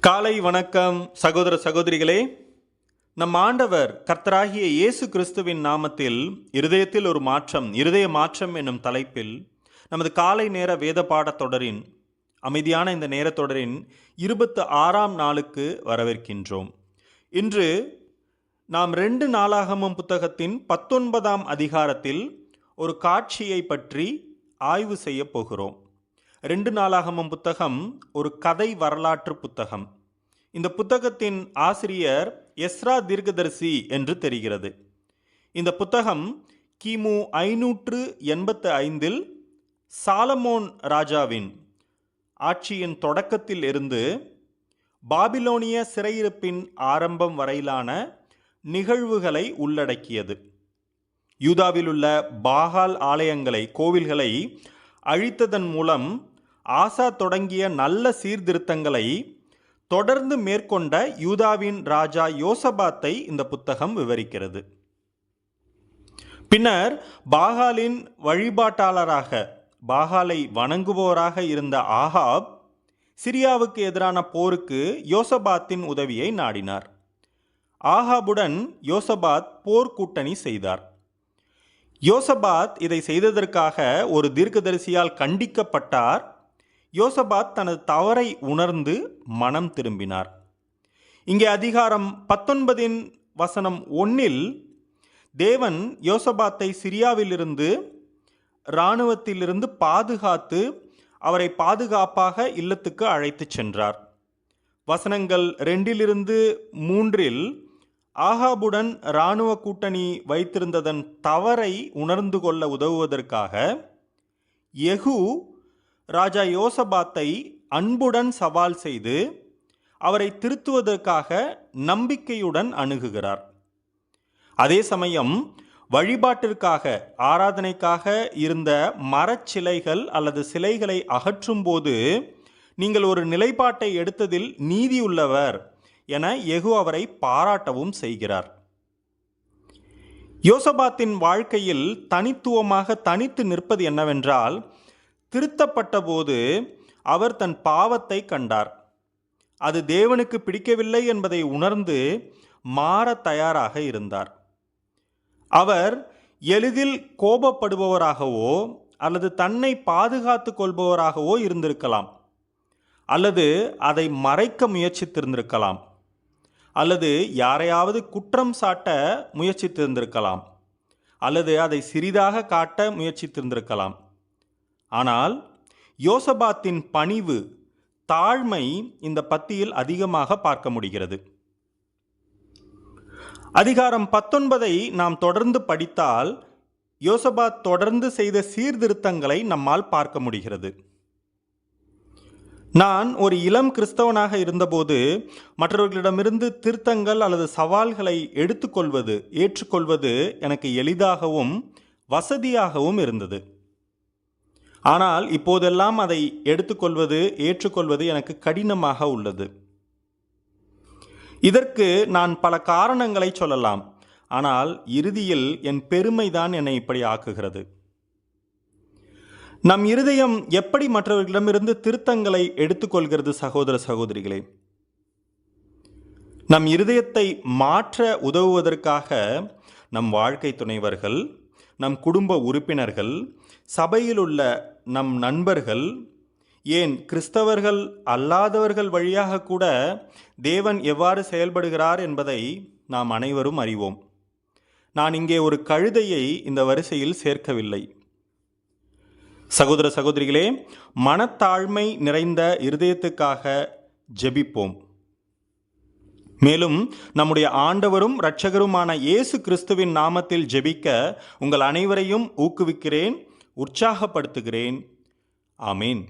காலை வணக்கம் சகோதர சகோதரிகளே. நம் ஆண்டவர் கர்த்தராகிய இயேசு கிறிஸ்துவின் நாமத்தில் இருதயத்தில் ஒரு மாற்றம் இருதய மாற்றம் என்னும் தலைப்பில் நமது காலை நேர வேத பாடத் தொடரின் அமைதியான இந்த நேர தொடரின் இருபத்து ஆறாம் நாளுக்கு வரவேற்கின்றோம். இன்று நாம் ரெண்டு நாளாகமும் புத்தகத்தின் பத்தொன்பதாம் அதிகாரத்தில் ஒரு காட்சியை பற்றி ஆய்வு செய்ய போகிறோம். ரெண்டு நாளாகமம் புத்தகம் ஒரு கதை வரலாற்று புத்தகம். இந்த புத்தகத்தின் ஆசிரியர் எஸ்ரா தீர்க்கதரிசி என்று தெரிகிறது. இந்த புத்தகம் கிமு ஐநூற்று எண்பத்து ஐந்தில் சாலமோன் ராஜாவின் ஆட்சியின் தொடக்கத்தில் இருந்து பாபிலோனிய சிறையிருப்பின் ஆரம்பம் வரையிலான நிகழ்வுகளை உள்ளடக்கியது. யூதாவில் உள்ள பாகால் ஆலயங்களை கோவில்களை அழித்ததன் மூலம் ஆசா தொடங்கிய நல்ல சீர்திருத்தங்களை தொடர்ந்து மேற்கொண்ட யூதாவின் ராஜா யோசபாத்தை இந்த புத்தகம் விவரிக்கிறது. பின்னர் பாகாலின் வழிபாட்டாளராக பாகாலை வணங்குவோராக இருந்த ஆஹாப் சிரியாவுக்கு எதிரான போருக்கு யோசபாத்தின் உதவியை நாடினார். ஆஹாபுடன் யோசபாத் போர் கூட்டணி செய்தார். யோசபாத் இதை செய்ததற்காக ஒரு தீர்க்கதரிசியால் கண்டிக்கப்பட்டார். யோசபாத் தனது தவறை உணர்ந்து மனம் திரும்பினார். இங்கே அதிகாரம் பத்தொன்பதின் வசனம் ஒன்னில் தேவன் யோசபாத்தை சிரியாவிலிருந்து இராணுவத்திலிருந்து பாதுகாத்து அவரை பாதுகாப்பாக இல்லத்துக்கு அழைத்துச் சென்றார். வசனங்கள் ரெண்டிலிருந்து மூன்றில் ஆகாபுடன் இராணுவ கூட்டணி வைத்திருந்ததன் தவறை உணர்ந்து கொள்ள உதவுவதற்காக யெகூ ராஜா யோசபாத்தை அன்புடன் சவால் செய்து அவரை திருத்துவதற்காக நம்பிக்கையுடன் அணுகுகிறார். அதே சமயம் வழிபாட்டிற்காக ஆராதனைக்காக இருந்த மரச்சிலைகள் அல்லது சிலைகளை அகற்றும்போது நீங்கள் ஒரு நிலைப்பாட்டை எடுத்ததில் நீதியுள்ளவர் என எகு அவரை பாராட்டவும் செய்கிறார். யோசபாத்தின் வாழ்க்கையில் தனித்துவமாக தனித்து நிற்பது என்னவென்றால் திருத்தப்பட்ட போது அவர் தன் பாவத்தை கண்டார். அது தேவனுக்கு பிடிக்கவில்லை என்பதை உணர்ந்து மாற தயாராக இருந்தார். அவர் எளிதில் கோபப்படுபவராகவோ அல்லது தன்னை பாதுகாத்து கொள்பவராகவோ இருந்திருக்கலாம். அல்லது அதை மறைக்க முயற்சித்திருந்திருக்கலாம். அல்லது யாரையாவது குற்றம் சாட்ட முயற்சித்திருந்திருக்கலாம். அல்லது அதை சிறிதாக காட்ட முயற்சித்திருந்திருக்கலாம். ஆனால் யோசபாத்தின் பணிவு தாழ்மை இந்த பத்தியில் அதிகமாக பார்க்க முடிகிறது. அதிகாரம் பத்தொன்பதை நாம் தொடர்ந்து படித்தால் யோசபாத் தொடர்ந்து செய்த சீர்திருத்தங்களை நம்மால் பார்க்க முடிகிறது. நான் ஒரு இளம் கிறிஸ்தவனாக இருந்தபோது மற்றவர்களிடமிருந்து திருத்தங்கள் அல்லது சவால்களை எடுத்துக்கொள்வது ஏற்றுக்கொள்வது எனக்கு எளிதாகவும் வசதியாகவும் இருந்தது. ஆனால் இப்போதெல்லாம் அதை எடுத்துக்கொள்வது ஏற்றுக்கொள்வது எனக்கு கடினமாக உள்ளது. இதற்கு நான் பல காரணங்களை சொல்லலாம். ஆனால் இறுதியில் என் பெருமைதான் என்னை இப்படி ஆக்குகிறது. நம் இருதயம் எப்படி மற்றவர்களிடமிருந்து திருத்தங்களை எடுத்துக்கொள்கிறது சகோதர சகோதரிகளே? நம் இருதயத்தை மாற்ற உதவுவதற்காக நம் வாழ்க்கை துணைவர்கள் நம் குடும்ப உறுப்பினர்கள் சபையில் உள்ள நம் நண்பர்கள் ஏன் கிறிஸ்தவர்கள் அல்லாதவர்கள் வழியாக கூட தேவன் எவ்வாறு செயல்படுகிறார் என்பதை நாம் அனைவரும் அறிவோம். நான் இங்கே ஒரு கழுதையை இந்த வரிசையில் சேர்க்கவில்லை. சகோதர சகோதரிகளே மனத்தாழ்மை நிறைந்த இருதயத்துக்காக ஜெபிப்போம். மேலும் நம்முடைய ஆண்டவரும் இரட்சகருமான இயேசு கிறிஸ்துவின் நாமத்தில் ஜெபிக்க உங்கள் அனைவரையும் ஊக்குவிக்கிறேன் உற்சாகப்படுத்துகிறேன். ஆமீன்.